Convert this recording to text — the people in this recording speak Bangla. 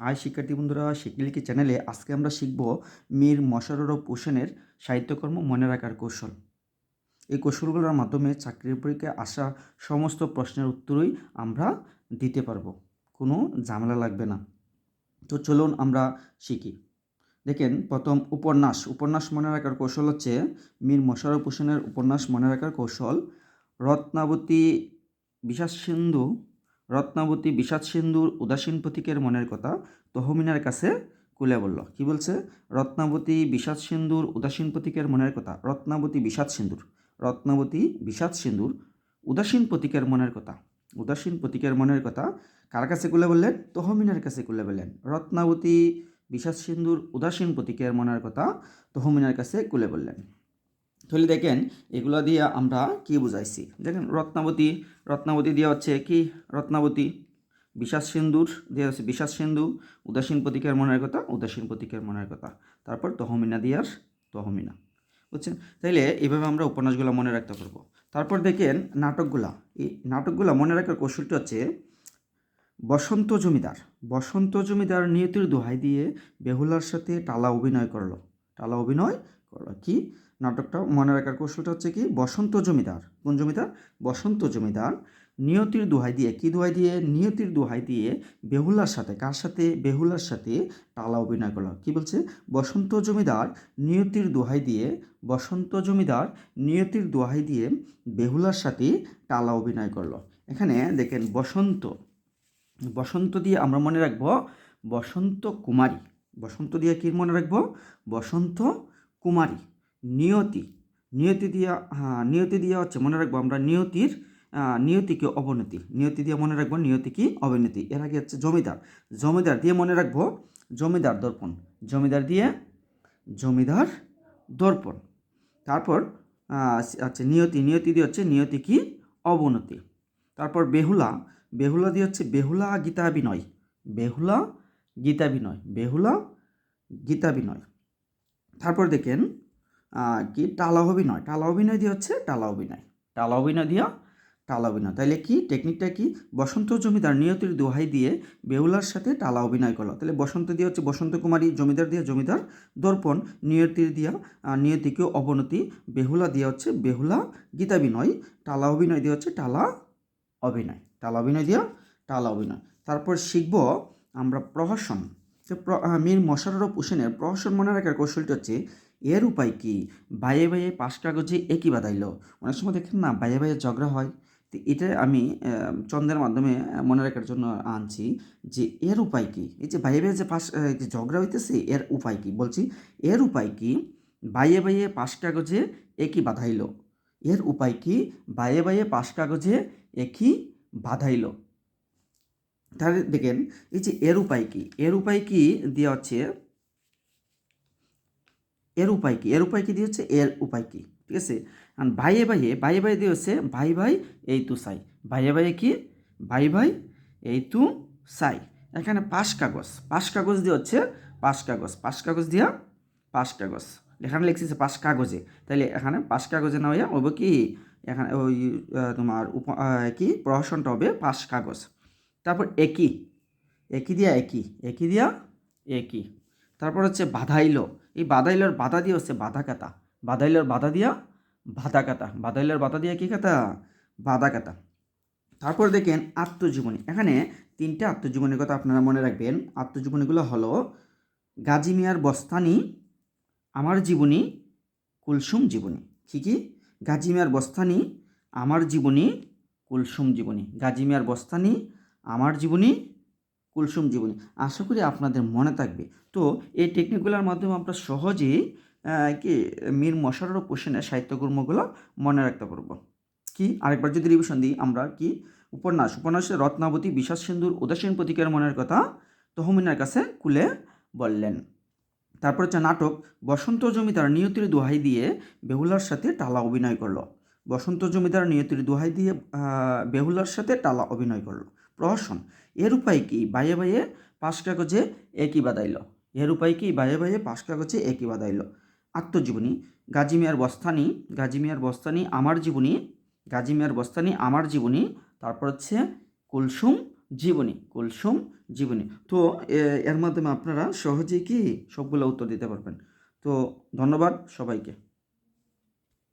আজ শিক্ষার্থী বন্ধুরা, শিকলিকি চ্যানেলে আজকে আমরা শিখব মীর মশাররফ হোসেনের সাহিত্যকর্ম মনে রাখার কৌশল। এই কৌশলগুলোর মাধ্যমে চাকরির পরীক্ষায় আসা সমস্ত প্রশ্নের উত্তরই আমরা দিতে পারব, কোনো ঝামেলা লাগবে না। তো চলুন আমরা শিখি। দেখেন, প্রথম উপন্যাস উপন্যাস মনে রাখার কৌশল হচ্ছে মীর মশাররফ হোসেনের উপন্যাস মনে রাখার কৌশল। রত্নাবতী, বিশ্বাস সিন্ধু রত্নাবতী বিষাদ সিন্ধুর উদাসীন প্রতীকের মনের কথা তহমিনার কাছে কুলে বলল। কি বলছে? রত্নাবতী বিষাদ সিন্ধুর উদাসীন প্রতীকের মনের কথা। রত্নাবতী বিষাদ সিন্ধুর রত্নাবতী বিষাদ সিন্ধুর উদাসীন প্রতীকের মনের কথা। উদাসীন প্রতীকের মনের কথা কার কাছে কুলে বললেন? তহমিনার কাছে কুলে বললেন। রত্নাবতী বিষাদ সিন্ধুর উদাসীন প্রতীকের মনের কথা তহমিনার কাছে কুলে বললেন। তাহলে দেখেন, এগুলো দিয়ে আমরা কি বুঝাইছি? দেখেন, রত্নাবতী রত্নাবতী দিয়ে হচ্ছে কি? রত্নাবতী বিশ্বাস সিন্ধুর দিয়ে হচ্ছে বিশ্বাস সিন্ধু, উদাসীন প্রতীকের মনের কথা, উদাসীন প্রতীকের মনের কথা। তারপর তহমিনা দিয়ার তহমিনা। বুঝছেন? তাইলে এভাবে আমরা উপন্যাসগুলো মনে রাখতে পারব। তারপর দেখেন, নাটকগুলা। এই নাটকগুলো মনে রাখার কৌশলটা হচ্ছে, বসন্ত জমিদার। বসন্ত জমিদার নিয়তির দোহাই দিয়ে বেহুলার সাথে টালা অভিনয় করল। টালা অভিনয় করল কি? নাটকটা মনে রাখার কৌশলটা হচ্ছে কি? বসন্ত জমিদার। কোন জমিদার? বসন্ত জমিদার নিয়তির দোহাই দিয়ে। কি দোহাই দিয়ে? নিয়তির দোহাই দিয়ে বেহুলার সাথে, কার সাথে? বেহুলার সাথে টালা অভিনয় করল। কি বলছে? বসন্ত জমিদার নিয়তির দোহাই দিয়ে, বসন্ত জমিদার নিয়তির দোহাই দিয়ে বেহুলার সাথে টালা অভিনয় করল। এখানে দেখেন বসন্ত। বসন্ত দিয়ে আমরা মনে রাখব বসন্ত কুমারী। বসন্ত দিয়ে কী মনে রাখব? বসন্ত কুমারী, নিয়তি। নিয়তি দিয়া হ্যাঁ নিয়তি দিয়া হচ্ছে, মনে রাখব আমরা নিয়তির নিয়তি কি অবনতি। নিয়তি দিয়ে মনে রাখব নিয়তি কি অবনতি। এর আগে হচ্ছে জমিদার। জমিদার দিয়ে মনে রাখব জমিদার দর্পণ। জমিদার দিয়ে জমিদার দর্পণ। তারপর আচ্ছা নিয়তি। নিয়তি দিয়ে হচ্ছে নিয়তি কি অবনতি। তারপর বেহুলা। বেহুলা দিয়ে হচ্ছে বেহুলা গীতা বিনয় বেহুলা গীতা বিনয় বেহুলা গীতা বিনয় তারপর দেখেন কি? টালা অভিনয়। টালা অভিনয় দিয়ে হচ্ছে টালা অভিনয়। টালা অভিনয় দিয়া টালা অভিনয়। তাহলে কি? টেকনিকটা কি? বসন্ত জমিদার নিয়তির দোহাই দিয়ে বেহুলার সাথে টালা অভিনয় করল। তাহলে বসন্ত দিয়ে হচ্ছে বসন্ত কুমারী জমিদার দিয়ে জমিদার, দর্পণ নিয়তির দিয়া নিয়তিকে অবনতি, বেহুলা দিয়ে হচ্ছে বেহুলা গীতা বিনয় টালা অভিনয় দিয়ে হচ্ছে টালা অভিনয়। টালা অভিনয় দিয়া টালা অভিনয়। তারপর শিখব আমরা প্রহসন। যে মীর মশাররফ হোসেনের প্রহসন মনে রাখার কৌশলটি হচ্ছে, এর উপায় কি? বাইয়ে বাইয়ে পাশ কাগজে একই বাদাইল অনেক সময় দেখেন না, বাইয়ে বাইয়ে ঝগড়া হয়। তো এটা আমি চন্দ্রের মাধ্যমে মনে রাখার জন্য আনছি যে এর উপায় কি? এই যে বাইয়ে বাইয়ে যে পাশ যে ঝগড়া হইতেছে, এর উপায় কি? বলছি, এর উপায় কি? বাইয়ে বাইয়ে পাশ কাগজে একই বাধাইল। এর উপায় কি? বাইয়ে বাইয়ে পাশ কাগজে একই বাধাইল। তাহলে দেখেন, এই যে এর উপায় কি? এর উপায় কি দেওয়া হচ্ছে? এর উপায় কি? এর উপায় কি দিয়ে হচ্ছে? এর উপায় কি? ঠিক আছে? আর ভাইয়ে ভাইয়ে ভাইয়ে ভাই দিয়ে হচ্ছে ভাই ভাই এই তু সাই। ভাইয়ে ভাইয়ে কি? ভাই ভাই এই তু সাই। এখানে পাশ কাগজ। পাশ কাগজ দিয়ে হচ্ছে পাশ কাগজ। পাশ কাগজ দিয়া পাশ কাগজ। এখানে লিখছে পাশ কাগজে। তাহলে এখানে পাশ কাগজে না হইয়া ওইব কি? এখানে ওই তোমার উপ কি? প্রহসনটা হবে পাশ কাগজ। তারপর একই একই দিয়া একই একই দিয়া একই তারপর হচ্ছে বাধাইলো। এই বাধাইলোর বাধা দিয়ে হচ্ছে বাধা কাতা বাধাইলোর বাধা দিয়া বাধা কাতা বাধাইলোর বাধা দিয়া কী কাতা? বাধা কাতা তারপর দেখেন আত্মজীবনী। এখানে তিনটে আত্মজীবনীর কথা আপনারা মনে রাখবেন। আত্মজীবনীগুলো হলো, গাজী মিয়ার বস্তানি, আমার জীবনী, কুলসুম জীবনী। কি? গাজী মিয়ার বস্তানি, আমার জীবনী, কুলসুম জীবনী। গাজী মিয়ার বস্তানি আমার জীবনী কুলসুম জীবনী। আশা করি আপনাদের মনে থাকবে। তো এই টেকনিকগুলোর মাধ্যমে আমরা সহজেই কি মীর মশাররফ হোসেনের সাহিত্যকর্মগুলো মনে রাখতে পারব। কি? আরেকবার যদি রিভিশন দিই আমরা, কি? উপন্যাস। উপন্যাসে রত্নাবতী বিশ্বাস সিন্ধুর উদাসীন প্রতীকের মনের কথা তহমিনার কাছে কুলে বললেন। তারপর হচ্ছে নাটক। বসন্ত জমিদার নিয়তির দোহাই দিয়ে বেহুলার সাথে টালা অভিনয় করল। বসন্ত জমিদার নিয়তির দোহাই দিয়ে বেহুলার সাথে টালা অভিনয় করল। প্রহসন। এর উপায় কি? বাইয়ে বাইয়ে পাশ কাগজে একই বাদাইল? এর উপায় কি? বাইয়ে বাইয়ে পাশ কাগজে একই বাদাইল? আত্মজীবনী, গাজী মিয়ার বস্তানি, গাজী মিয়ার বস্তানি আমার জীবনী, গাজী মিয়ার বস্তানি আমার জীবনী, তারপর হচ্ছে কুলসুম জীবনী কুলসুম জীবনী। তো এর মাধ্যমে আপনারা সহজেই কি সবগুলো উত্তর দিতে পারবেন। তো, ধন্যবাদ সবাইকে।